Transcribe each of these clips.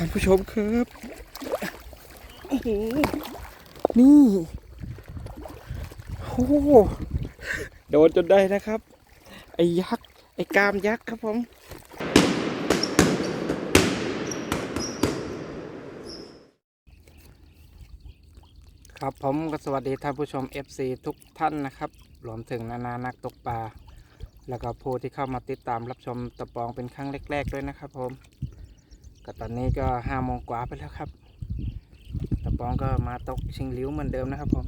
ท่านผู้ชมครับโอ้โหนี่โอ้โหโดนจนได้นะครับ ไอ้ยักษ์ ไอ้กามยักษ์ครับผมครับผมก็สวัสดีท่านผู้ชม FC ทุกท่านนะครับรวมถึงนานานักตกปลา แล้วก็ผู้ที่เข้ามาติดตามรับชมตะปองเป็นครั้งแรก ๆ ด้วยนะครับผม ก็ตอนนี้ก็ห้าโมงกว่าไปแล้วครับตะปองก็มาตกชิงลิ้วเหมือนเดิมนะครับผม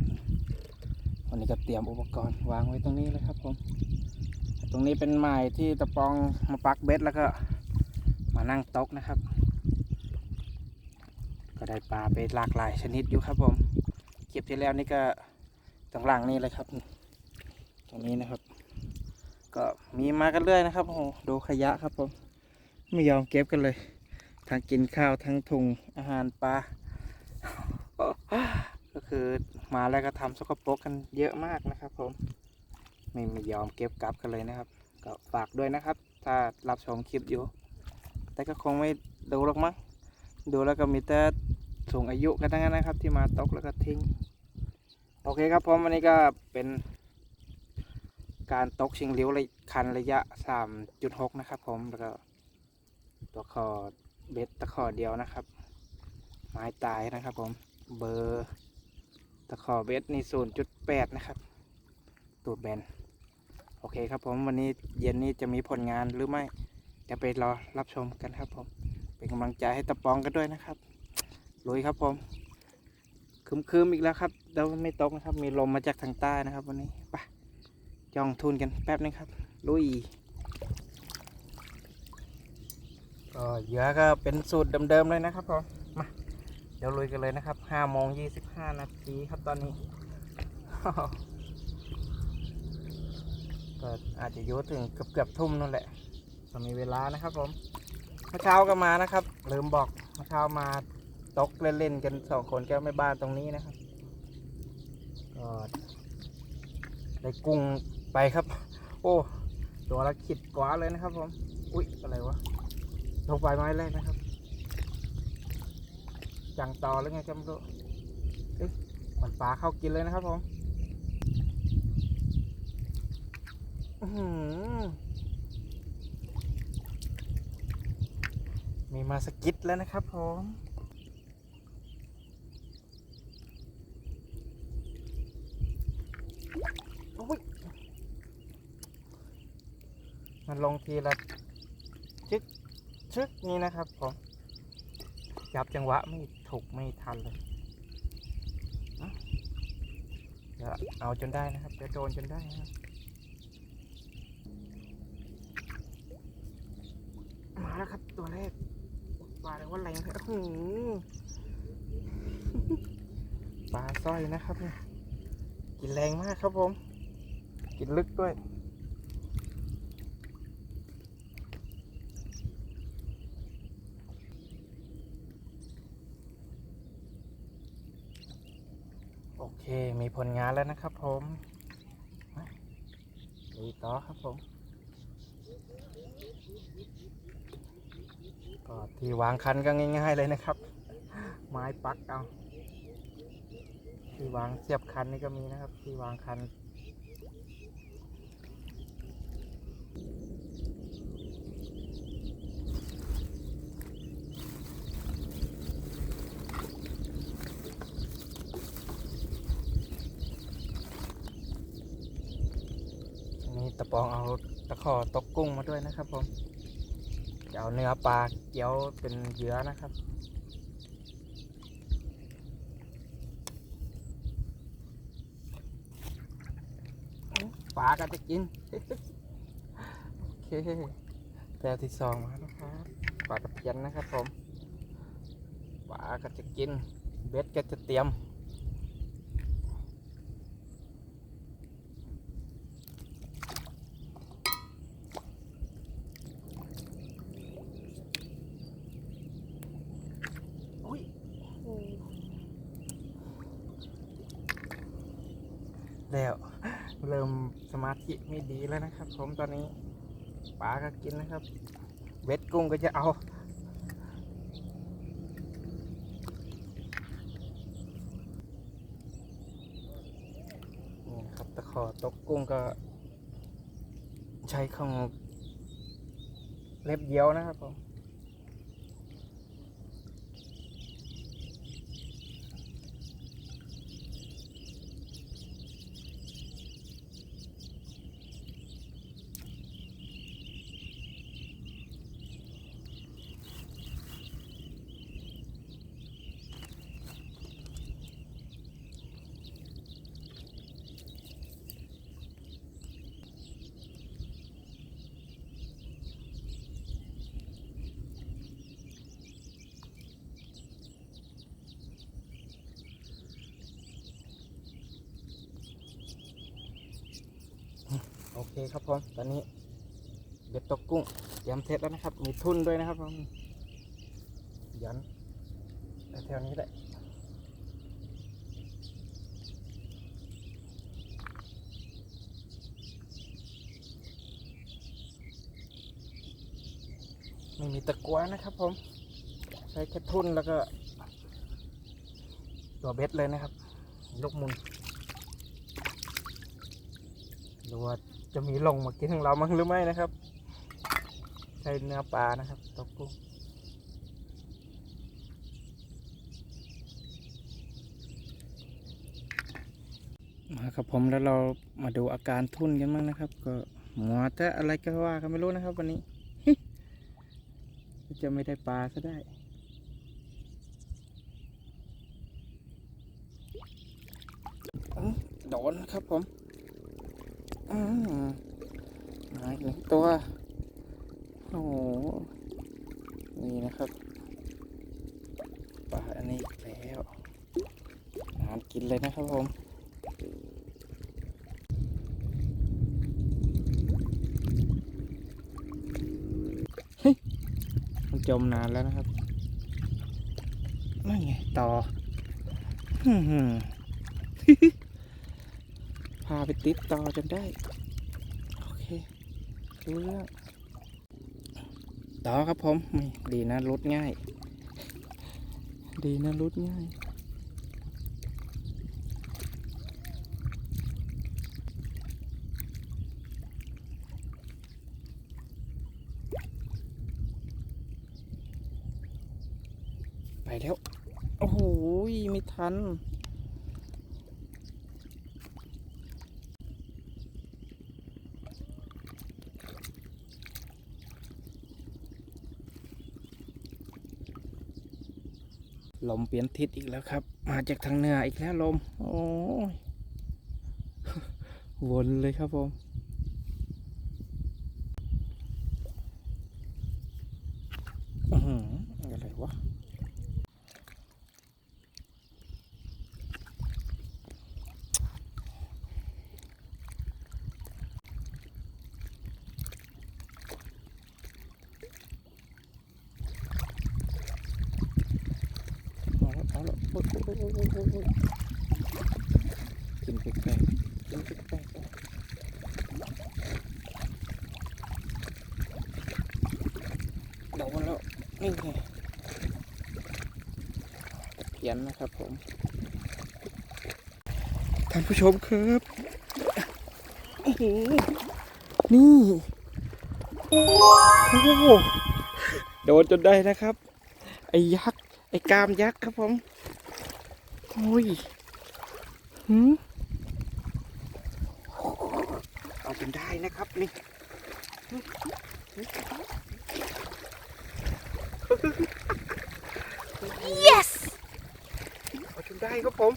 วันนี้ก็เตรียมอุปกรณ์วางไว้ตรงนี้เลยครับผม ตรงนี้เป็นไม้ที่ตะปองมาปักเบ็ดแล้วก็มานั่งตกนะครับ ก็ได้ปลาไปหลากหลายชนิดอยู่ครับผมคลิปที่แล้วนี่ก็ตรงหลังนี่เลยครับ ตรงนี้นะครับ ก็มีมากันเรื่อยนะครับโอ้โหดูขยะครับผม ไม่ยอมเก็บกันเลย ทั้งกินข้าวทั้งถุงอาหารปลาก็คือมาแล้วก็ทำสกปรกกันเยอะมากนะครับผมไม่ไม่ยอมเก็บกลับกันเลยนะครับ ก็ฝากด้วยนะครับ ถ้ารับชมคลิปอยู่ แต่ก็คงไม่ดูหรอกมั้งดูแล้วก็มีแต่สูงอายุกันทั้งนั้นนะครับ ที่มาตกแล้วก็ทิ้ง โอเคครับผมวันนี้ก็เป็น การตกชิงหลิ้วระยคันระยะ 3.6 นะครับผมแล้วก็ตัวคอ เบ็ดตะขอเดียวนะครับ ไม้ตายนะครับผม เบอร์ตะขอเบ็ดนี่0.8นะครับ ตูดแบน โอเคครับผมวันนี้เย็นนี้จะมีผลงานหรือไม่เดี๋ยวไปรอรับชมกันครับผม เป็นกำลังใจให้ตะปองกันด้วยนะครับลุยครับผมคืมๆอีกแล้วครับเดี๋ยวไม่ตกนะครับ มีลมมาจากทางใต้นะครับ วันนี้ไปจ้องทุนกันแป๊บนึงครับ ลุย ก็เหยื่อก็เป็นสูตรเดิมๆเลยนะครับผมมาเดี๋ยวลุยกันเลยนะครับห้าโมงยี่สิบห้านาทีครับตอนนี้ ก็อาจจะยุ่ถึงเกือบเกือบๆทุ่มนั่นแหละก็มีเวลานะครับผมเมื่อเช้าก็มานะครับ ลืมบอกเมื่อเช้ามาตกเล่นๆกันสองคนแก้วแม่บ้านตรงนี้นะครับก็ได้กุ้งไปครับ โอ้ ตัวละขิดกว่าเลยนะครับผม อุ๊ย อะไรวะ ลงไปไม้แรกนะครับ จังต่อหรือไงจำรู้เอ๊ะมันปลาเข้ากินเลยนะครับผมอื้อหือมีมาสกิดแล้วนะครับผมอุ๊ยมันลงทีละ ชึกนี่นะครับผมจับจังหวะไม่ถูกไม่ทันเลยเอ้าเดี๋ยวเอาจนได้นะครับเดี๋ยวโดนจนได้นะครับมาแล้วครับตัวแรกปลาเรียว่าแรงครับอื้อหือปลาสร้อยนะครับเนี่ยกินแรงมากครับผม กินลึกด้วย โอเค มีผลงานแล้วนะครับผมลุยต่อครับผม ก็ที่วางคันก็ง่ายๆเลยนะครับ ไม้ปักเอา ที่วางเสียบคันนี่ก็มีนะครับ ที่วางคัน นี่ตะปองเอาตะขอตกกุ้งมาด้วยนะครับผมจะเอาเนื้อปลาเกี๊ยวเป็นเหยื่อนะครับปลาก็จะกิน โอเคแปลที่สองมาแล้วครับปลาตะเพียนนะครับผมปลาก็จะกิน เบ็ดก็จะเตรียมาธิไม่ดีแล้วนะครับ ผมตอนนี้ปลาก็กินนะครับ เวทกุ้งก็จะเอานี่ครับตะขอตกกุ้งก็ ใช้ของเล็บเยี้ยวนะครับผม คครับผมตอนนี้เบ็ดตกกุ้งยำเสร็จแล้วนะครับ มีทุนด้วยนะครับผมยันแถวนี้แหละไม่มีตะกัวนะครับผม ใช้แค่ทุนแล้วก็ ตัวเบ็ดเลยนะครับ ยกมุนรว่า จะมีลงมากินของเรามั้งหรือไม่นะครับใช้เนื้อปลานะครับตกกุ้งมาครับผมแล้วเรามาดูอาการทุ่นกันบ้างนะครับ ก็หมัวแต่อะไรก็ว่ากันไม่รู้นะครับ วันนี้ จะไม่ได้ปลาซะได้โดนครับผม มาอีกหนึ่งตัว โอ้โห นี่นะครับปลาอันนี้แล้วงานกินเลยนะครับผมเฮ้ยมันจมนานแล้วนะครับนั่นไงต่อฮึ่ม ไปติดต่อจนได้ โอเครู้เรื่องต่อครับผมดีนะรุดง่าย ดีนะรุดง่ายไปแล้ว โอ้โห ไม่ทัน ลมเปลี่ยนทิศอีกแล้วครับ มาจากทางเหนืออีกแล้วลม โอ้ยวนเลยครับผมอื้อหืออะไรวะ เอาละเอาละ โอ้ยโอ้ยโอ้ยโอ้ยโอ้ยโอ้ยกินแปลกๆกินแปลกๆโดนแล้วนี่ไงตะเพียนนะครับผม ท่านผู้ชมครับนี่ โอ้โหโดนจนได้นะครับ ไอ้ยักษ์ ไอ้กามยักษ์ครับผม โอ้ยหืมเอาจนได้นะครับนี่ Yes! เอาจนได้ครับผม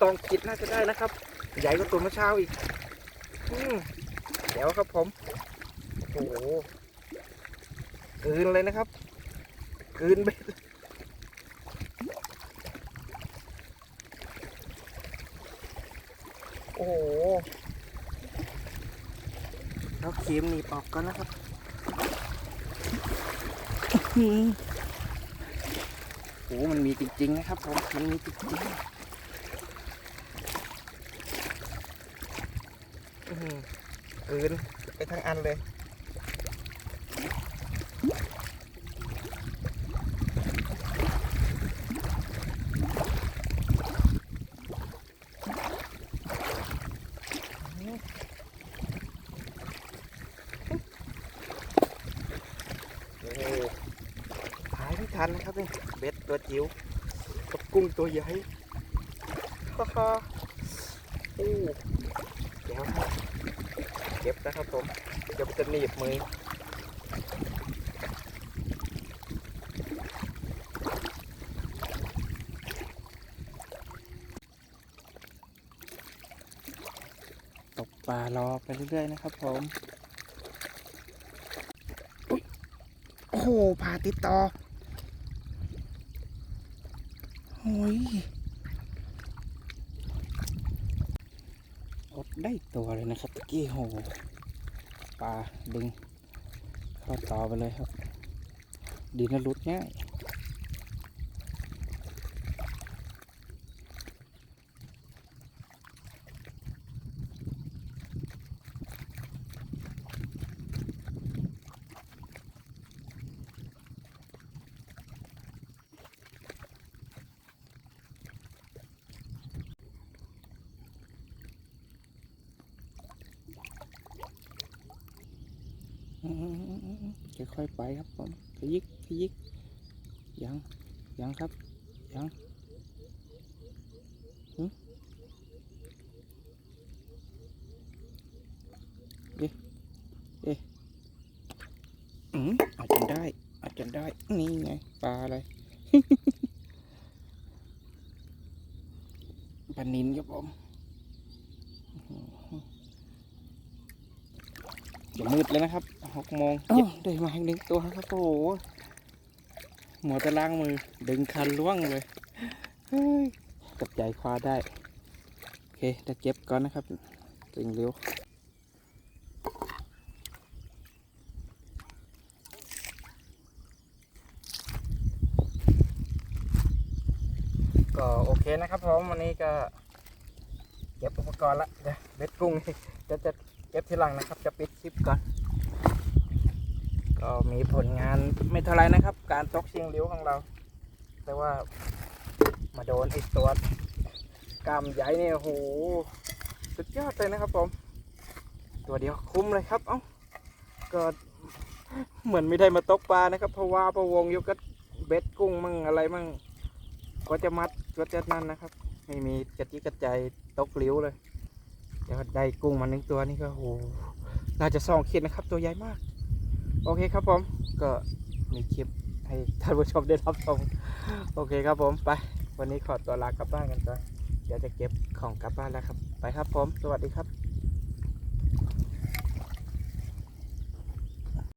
สองกิดน่าจะได้นะครับ ใหญ่กว่าตัวเมื่อเช้าอีกอืมเดี๋ยวครับผม โอ้โหกลืนเลยนะครับกลืนเบ็ดโอ้โหแล้วเข็มหนีบออกก่อนนะครับอือหือโอ้โหมันมีจริงๆนะครับผมมันมีจริงๆอื้อหือกลืนไปทั้งอันเลย โอ้หายไม่ทันนะครับนี่เบ็ด ตัวจิ๋วกับกุ้งตัวใหญ่ฮ่าฮ่าโอ้เดี๋ยวเก็บนะครับผมเดี๋ยวจะหนีบมือตกปลารอไปเรื่อยๆนะครับผม โอ้โหพาติดต่อ โอ้ยอดได้ตัวเลยนะครับตะกี้โหปลาดึงเข้าต่อไปเลยครับ ดีนะรุดง่าย ค่อยๆไปครับผมขยิกขยิกยังยังครับยังหึเอ๊ะเอ๊ะอืมเอาจนได้เอาจนได้ นี่ไงปลาอะไร ปลานินครับผมอื้อหือจะมืดแล้วนะครับหกโมงเจ็ งหนึ่งตัวครับโอ้โหหมอจะล้างมือ ดึงคันล่วงเลยกับใจคว้าได้ โอเคเดี๋ยวเก็บก่อนนะครับจึงเร็วก็โอเคนะครับผมวันนี้ก็เก็บอุปกรณ์ละเดี๋ยวเบ็ดกุ้งจะจะเก็บทีหลังนะครับ จะปิดคลิปก่อน ก็มีผลงานไม่เท่าไรนะครับ การตกเชิงเลี้ยวของเรา แต่ว่ามาโดนไอ้ตัวกล้ามใหญ่เนี่ยโหสุดยอดเลยนะครับผม ตัวเดียวคุ้มเลยครับ เอ้าก็เหมือนไม่ได้มาตกปลานะครับ เพราะว่าพะวงยู่กับเบ็ดกุ้งมั่งอะไรมั่งก็จะมัดก็จะนั่นนะครับ ไม่มีกระจิกกระใจตกหลิ้วเลยเดี๋ยวได้กุ้งมาหนึ่งตัวนี่ก็โอ้โหน่าจะสองขีดนะครับ ตัวใหญ่มาก โอเคครับผมก็มีคลิปให้ท่านผู้ชมได้รับชมโอเคครับผมไป วันนี้ขอตัวลากลับบ้านกันก่อนเดี๋ยวจะเก็บของกลับบ้านแล้วครับ ไปครับผม สวัสดีครับ